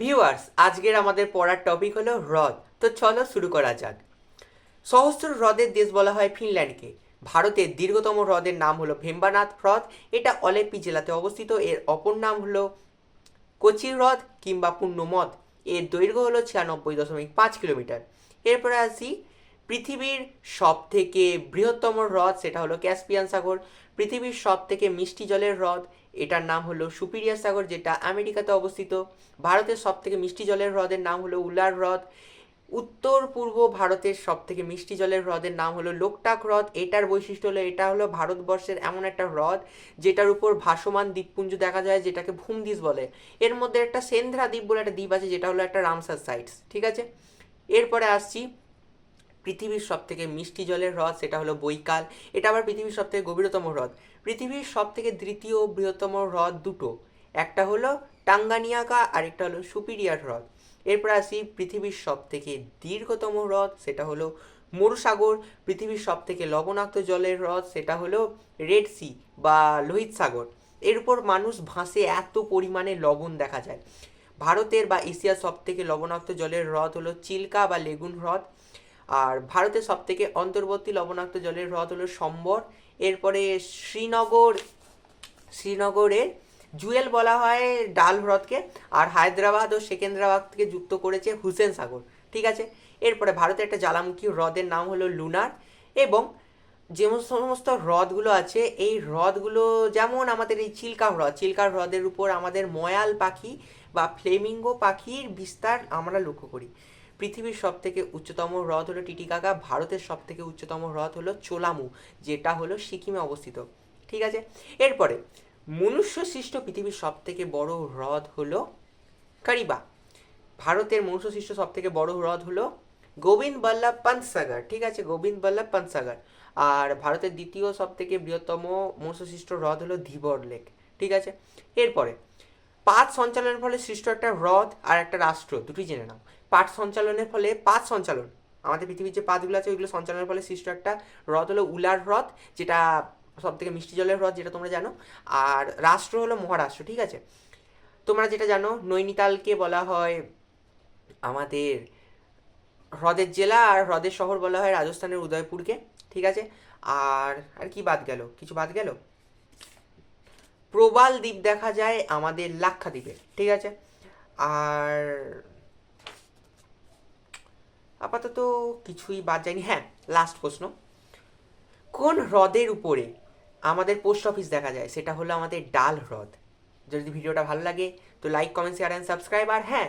Viewers আজকের আমাদের পড়ার টপিক হলো হ্রদ। তো চলো শুরু করা যাক। সহস্র হ্রদের দেশ বলা হয় ফিনল্যান্ডকে। ভারতের দীর্ঘতম হ্রদের নাম হলো ভেম্বানাথ হ্রদ। এটা অলেপি জেলাতে অবস্থিত। এর অপর নাম হলো কোচি হ্রদ কিংবা পূর্ণমদ এর দৈর্ঘ্য হলো ছিয়ানব্বই দশমিক পাঁচ কিলোমিটার। এরপরে আসি পৃথিবীর সব থেকে বৃহত্তম হ্রদ সেটা হলো ক্যাসপিয়ান সাগর। পৃথিবীর সব থেকে মিষ্টি জলের হ্রদ, এটার নাম হলো সুপিরিয়ার সাগর, যেটা আমেরিকাতে অবস্থিত। ভারতের সব থেকে মিষ্টি জলের হ্রদের নাম হলো উলার হ্রদ। উত্তর পূর্ব ভারতের সব থেকে মিষ্টি জলের হ্রদের নাম হলো লোকটাক হ্রদ। এটার বৈশিষ্ট্য হলো, এটা হলো ভারতবর্ষের এমন একটা হ্রদ, যেটার উপর ভাসমান দ্বীপপুঞ্জ দেখা যায়, যেটাকে ভূমদিস বলে। এর মধ্যে একটা সেন্ধ্রা দ্বীপ বলে একটা দ্বীপ আছে, যেটা হলো একটা রামসার সাইটস, ঠিক আছে? এরপরে আসছি পৃথিবীর সব থেকে মিষ্টি জলের হ্রদ, সেটা হলো বৈকাল। এটা আবার পৃথিবীর সব থেকে গভীরতম হ্রদ। পৃথিবীর সব থেকে দ্বিতীয় বৃহত্তম হ্রদ দুটো। একটা হলো টাঙ্গানিয়াকা আর একটা হলো সুপিরিয়ার হ্রদ। এরপর আসি পৃথিবীর সব থেকে দীর্ঘতম হ্রদ, সেটা হলো মরুসাগর। পৃথিবীর সব থেকে লবণাক্ত জলের হ্রদ, সেটা হলো রেড সি বা লোহিত সাগর। এর উপর মানুষ ভাসে এত পরিমাণে লবণ দেখা যায়। ভারতের বা এশিয়ার সব থেকে লবণাক্ত জলের হ্রদ হলো চিল্কা বা লেগুন হ্রদ। আর ভারতের সব থেকে অন্তর্বর্তী লবণাক্ত জলের হ্রদ হলো সম্বর। এরপরে শ্রীনগর, শ্রীনগরে জুয়েল বলা হয় ডাল হ্রদকে, আর হায়দ্রাবাদ ও সেকেন্দ্রাবাদকে যুক্ত করেছে হুসেন সাগর, ঠিক আছে? এরপরে ভারতের একটা জ্বালামুখী হ্রদের নাম হলো লুনার এবং যে সমস্ত হ্রদগুলো আছে, এই হ্রদগুলো যেমন আমাদের এই চিল্কা হ্রদ, চিল্কা হ্রদের উপর আমাদের ময়াল পাখি বা ফ্লেমিঙ্গো পাখির বিস্তার আমরা লক্ষ্য করি। পৃথিবীর সব থেকে উচ্চতম হ্রদ হলো টিটিকাকা ভারতের সব থেকে উচ্চতম হ্রদ হলো চোলামু, যেটা হলো সিকিমে অবস্থিত। ঠিক আছে? এরপরে মনুষ্য সৃষ্ট পৃথিবীর সব থেকে বড় হ্রদ হলো কারিবা। ভারতের মনুষ্য সৃষ্ট সব থেকে বড় হ্রদ হলো গোবিন্দ বল্লভ পন্ত সাগর ঠিক আছে? গোবিন্দ বল্লভ পন্ত সাগর আর ভারতের দ্বিতীয় সব থেকে বৃহত্তম মনুষ্য সৃষ্ট হ্রদ হলো ধীবর লেক। ঠিক আছে? এরপরে পাঁচ সঞ্চালনের ফলে সৃষ্ট একটা হ্রদ আর একটা রাষ্ট্র দুটি জেনে নাও। পাট সঞ্চালনের ফলে পাঁচ সঞ্চালন। আমাদের পৃথিবীর যে পাতগুলো আছে, ওইগুলো সঞ্চালনের ফলে সৃষ্ট একটা হ্রদ হলো উলার হ্রদ, যেটা সব থেকে মিষ্টি জলের হ্রদ, যেটা তোমরা জানো। আর রাষ্ট্র হলো মহারাষ্ট্র, ঠিক আছে? তোমরা যেটা জানো, নৈনিতালকে বলা হয় আমাদের হ্রদের জেলা, আর হ্রদের শহর বলা হয় রাজস্থানের উদয়পুরকে, ঠিক আছে? আর আর কি বাদ গেল? কিছু বাদ গেল? প্রবাল দ্বীপ দেখা যায় আমাদের লাক্ষাদ্বীপে, ঠিক আছে? আর আপাতত কিছুই বাদ যায়নি। হ্যাঁ লাস্ট প্রশ্ন। কোন হ্রদের উপরে আমাদের পোস্ট অফিস দেখা যায়? সেটা হলো আমাদের ডাল হ্রদ। যদি ভিডিওটা ভালো লাগে, তো like comment share and subscribe আর হ্যাঁ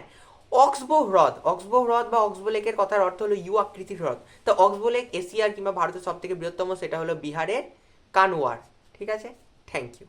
অক্সবো হ্রদ। অক্সবো হ্রদ বা অক্সবো লেকের কথার অর্থ হলো ইউ আকৃতির হ্রদ। তো অক্সবো লেক এশিয়ার কিংবা ভারতের সব থেকে বৃহত্তম, সেটা হলো বিহারের কানওয়ার ঠিক আছে? Thank you